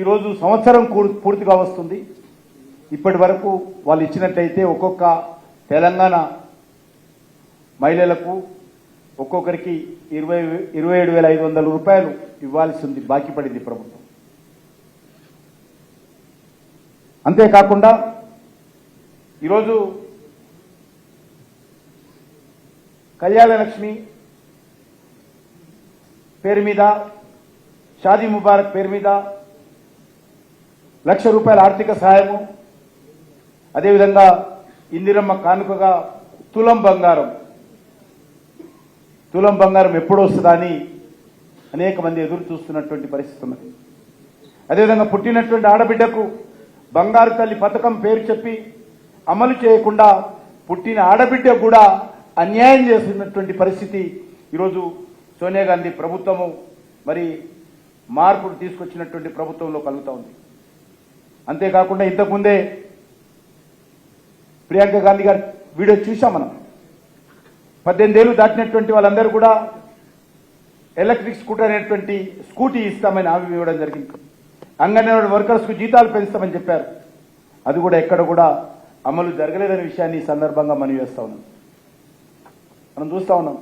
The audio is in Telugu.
ఈరోజు సంవత్సరం పూర్తిగా వస్తుంది. ఇప్పటి వరకు వాళ్ళు ఇచ్చినట్టయితే ఒక్కొక్క తెలంగాణ మహిళలకు ఒక్కొక్కరికి ఇరవై ఇరవై ఏడు వేల ఐదు వందల రూపాయలు ఇవ్వాల్సింది బాకీ పడింది ప్రభుత్వం. అంతేకాకుండా ఈరోజు కళ్యాణలక్ష్మి పేరు మీద షాదీ ముబారక్ పేరు మీద లక్ష రూపాయల ఆర్థిక సహాయము అదేవిధంగా ఇందిరమ్మ కానుకగా తులం బంగారం. తులం బంగారం ఎప్పుడు వస్తుందా అని అనేక మంది ఎదురు చూస్తున్నటువంటి పరిస్థితి ఉన్నది. అదేవిధంగా పుట్టినటువంటి ఆడబిడ్డకు బంగారు తల్లి పథకం పేరు చెప్పి అమలు చేయకుండా పుట్టిన ఆడబిడ్డ కూడా అన్యాయం చేస్తున్నటువంటి పరిస్థితి ఈరోజు సోనియా గాంధీ ప్రభుత్వము మరి మార్పులు తీసుకొచ్చినటువంటి ప్రభుత్వంలో కలుగుతూ ఉంది. అంతేకాకుండా ఇంతకుముందే ప్రియాంక గాంధీ గారి వీడియో చూసాం మనం. పద్దెనిమిదేళ్ళు దాటినటువంటి వాళ్ళందరూ కూడా ఎలక్ట్రిక్ స్కూటర్ అనేటువంటి స్కూటీ ఇస్తామని హామీ ఇవ్వడం జరిగింది. అంగన్వాడీ వర్కర్స్కు జీతాలు పెంచుతామని చెప్పారు. అది కూడా ఎక్కడ కూడా అమలు జరగలేదనే విషయాన్ని ఈ సందర్భంగా మనం చేస్తా ఉన్నాం. మనం చూస్తా ఉన్నాం.